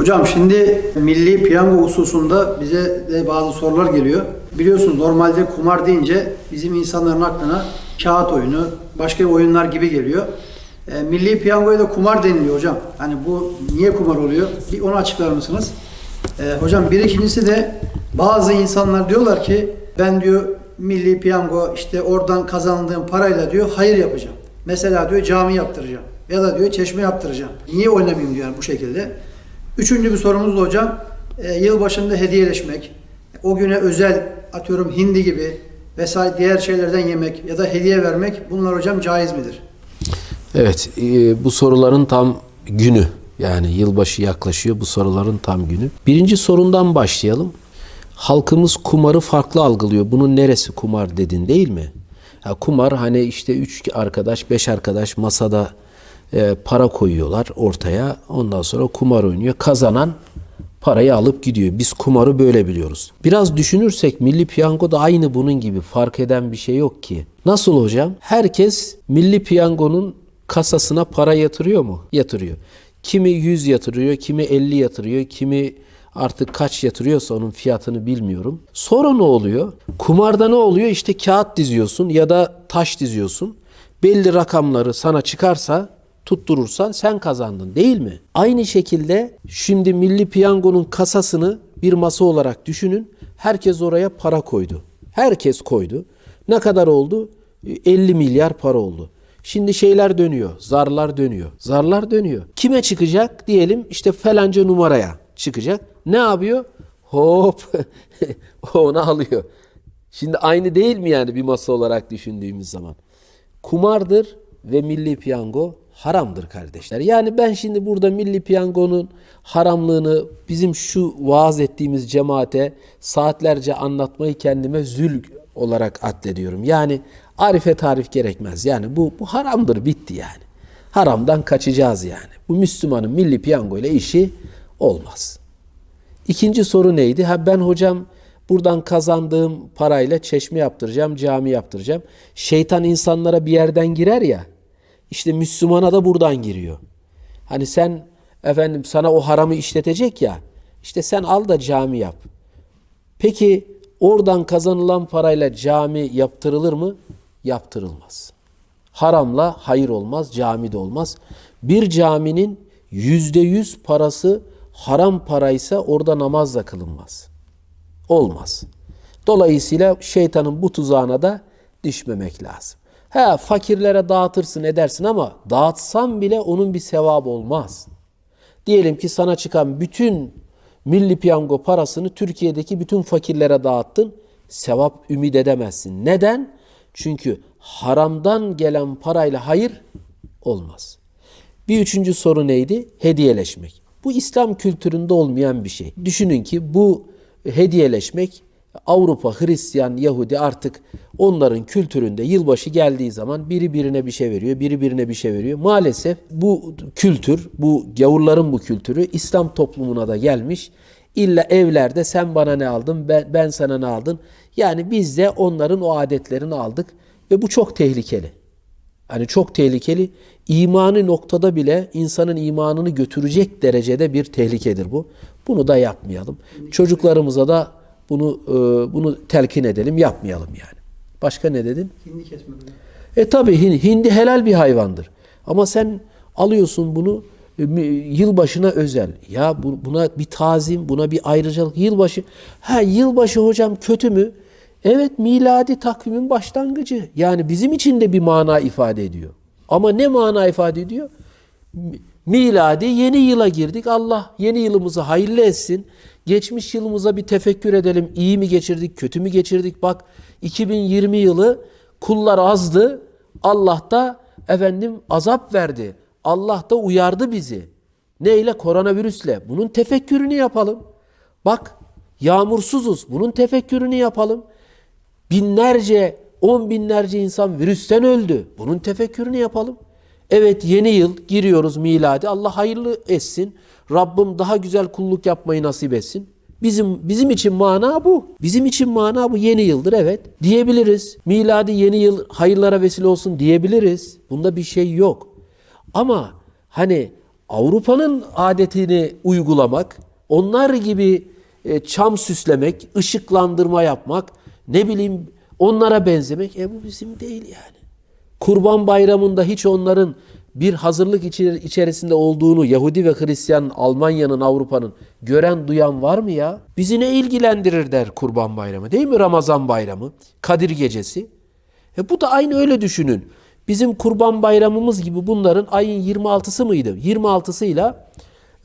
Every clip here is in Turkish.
Hocam şimdi milli piyango hususunda bize de bazı sorular geliyor. Biliyorsunuz normalde kumar deyince bizim insanların aklına kağıt oyunu, başka oyunlar gibi geliyor. E, milli piyangoya da kumar deniliyor hocam. Hani bu niye kumar oluyor? Bir onu açıklar mısınız? E, hocam bir ikincisi de bazı insanlar diyorlar ki ben diyor milli piyango işte oradan kazandığım parayla diyor hayır yapacağım. Mesela diyor cami yaptıracağım ya da diyor çeşme yaptıracağım. Niye oynamayayım diyor bu şekilde. Üçüncü bir sorumuz da hocam e, yılbaşında hediyeleşmek, o güne özel atıyorum hindi gibi vesaire diğer şeylerden yemek ya da hediye vermek bunlar hocam caiz midir? Evet, e, bu soruların tam günü. Yani yılbaşı yaklaşıyor bu soruların tam günü. Birinci sorundan başlayalım. Halkımız kumarı farklı algılıyor. Bunun neresi kumar dedin değil mi? Ya kumar hani işte üç arkadaş, beş arkadaş masada e, para koyuyorlar ortaya. Ondan sonra kumar oynuyor. Kazanan parayı alıp gidiyor. Biz kumarı böyle biliyoruz. Biraz düşünürsek milli piyango da aynı bunun gibi fark eden bir şey yok ki. Nasıl hocam? Herkes milli piyangonun kasasına para yatırıyor mu? Yatırıyor. Kimi 100 yatırıyor, kimi 50 yatırıyor, kimi artık kaç yatırıyorsa onun fiyatını bilmiyorum. Sonra ne oluyor? Kumarda ne oluyor? İşte kağıt diziyorsun ya da taş diziyorsun. Belli rakamları sana çıkarsa tutturursan sen kazandın değil mi? Aynı şekilde şimdi Milli Piyango'nun kasasını bir masa olarak düşünün. Herkes oraya para koydu. Herkes koydu. Ne kadar oldu? 50 milyar para oldu. Şimdi şeyler dönüyor, zarlar dönüyor. Zarlar dönüyor. Kime çıkacak? Diyelim işte falanca numaraya çıkacak. Ne yapıyor? Hop onu alıyor. Şimdi aynı değil mi yani bir masa olarak düşündüğümüz zaman? Kumardır ve milli piyango haramdır kardeşler. Yani ben şimdi burada milli piyangonun haramlığını bizim şu vaaz ettiğimiz cemaate saatlerce anlatmayı kendime zül olarak addediyorum. Yani arife tarif gerekmez. Yani bu, bu haramdır bitti yani. Haramdan kaçacağız yani. Bu Müslümanın milli piyango ile işi olmaz. İkinci soru neydi? Ha ben hocam buradan kazandığım parayla çeşme yaptıracağım, cami yaptıracağım. Şeytan insanlara bir yerden girer ya. İşte Müslümana da buradan giriyor. Hani sen efendim sana o haramı işletecek ya. İşte sen al da cami yap. Peki oradan kazanılan parayla cami yaptırılır mı? Yaptırılmaz. Haramla hayır olmaz, cami de olmaz. Bir caminin yüzde yüz parası haram paraysa orada namaz da kılınmaz. Olmaz. Dolayısıyla şeytanın bu tuzağına da düşmemek lazım. He fakirlere dağıtırsın edersin ama dağıtsan bile onun bir sevabı olmaz. Diyelim ki sana çıkan bütün milli piyango parasını Türkiye'deki bütün fakirlere dağıttın. Sevap ümit edemezsin. Neden? Çünkü haramdan gelen parayla hayır olmaz. Bir üçüncü soru neydi? Hediyeleşmek. Bu İslam kültüründe olmayan bir şey. Düşünün ki bu hediyeleşmek Avrupa, Hristiyan, Yahudi artık onların kültüründe yılbaşı geldiği zaman biri birine bir şey veriyor, biri birine bir şey veriyor. Maalesef bu kültür, bu gavurların bu kültürü İslam toplumuna da gelmiş. İlla evlerde sen bana ne aldın, ben, ben sana ne aldın. Yani biz de onların o adetlerini aldık ve bu çok tehlikeli. Hani çok tehlikeli. İmanı noktada bile insanın imanını götürecek derecede bir tehlikedir bu. Bunu da yapmayalım. Çocuklarımıza da bunu e, bunu telkin edelim, yapmayalım yani. Başka ne dedin? Hindi kesme. E tabi hindi, helal bir hayvandır. Ama sen alıyorsun bunu e, yılbaşına özel. Ya bu- buna bir tazim, buna bir ayrıcalık. Yılbaşı. Ha yılbaşı hocam kötü mü? Evet miladi takvimin başlangıcı. Yani bizim için de bir mana ifade ediyor. Ama ne mana ifade ediyor? Mi- Miladi yeni yıla girdik. Allah yeni yılımızı hayırlı etsin. Geçmiş yılımıza bir tefekkür edelim. İyi mi geçirdik, kötü mü geçirdik? Bak 2020 yılı kullar azdı. Allah da efendim azap verdi. Allah da uyardı bizi. Neyle? Koronavirüsle. Bunun tefekkürünü yapalım. Bak yağmursuzuz. Bunun tefekkürünü yapalım. Binlerce, on binlerce insan virüsten öldü. Bunun tefekkürünü yapalım. Evet yeni yıl giriyoruz miladi. Allah hayırlı etsin. Rabbim daha güzel kulluk yapmayı nasip etsin. Bizim bizim için mana bu. Bizim için mana bu yeni yıldır evet. Diyebiliriz. Miladi yeni yıl hayırlara vesile olsun diyebiliriz. Bunda bir şey yok. Ama hani Avrupa'nın adetini uygulamak, onlar gibi e, çam süslemek, ışıklandırma yapmak, ne bileyim onlara benzemek e bu bizim değil yani. Kurban Bayramı'nda hiç onların bir hazırlık içerisinde olduğunu Yahudi ve Hristiyan Almanya'nın, Avrupa'nın gören duyan var mı ya? Bizi ne ilgilendirir der Kurban Bayramı değil mi? Ramazan Bayramı, Kadir Gecesi. E bu da aynı öyle düşünün. Bizim Kurban Bayramımız gibi bunların ayın 26'sı mıydı? 26'sıyla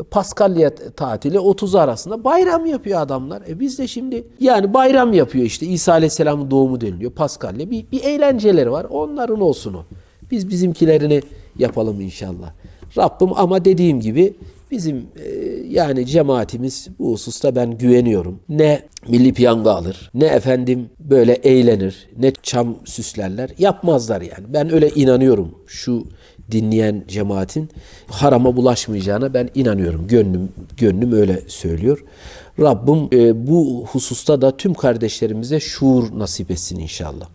Paskalya tatili 30 arasında bayram yapıyor adamlar. E biz de şimdi yani bayram yapıyor işte İsa Aleyhisselam'ın doğumu deniliyor Paskalya. Bir, bir eğlenceleri var onların olsun o. Biz bizimkilerini yapalım inşallah. Rabbim ama dediğim gibi bizim e, yani cemaatimiz bu hususta ben güveniyorum. Ne milli piyango alır, ne efendim böyle eğlenir, ne çam süslerler. Yapmazlar yani. Ben öyle inanıyorum şu dinleyen cemaatin harama bulaşmayacağına ben inanıyorum. Gönlüm gönlüm öyle söylüyor. Rabbim e, bu hususta da tüm kardeşlerimize şuur nasip etsin inşallah.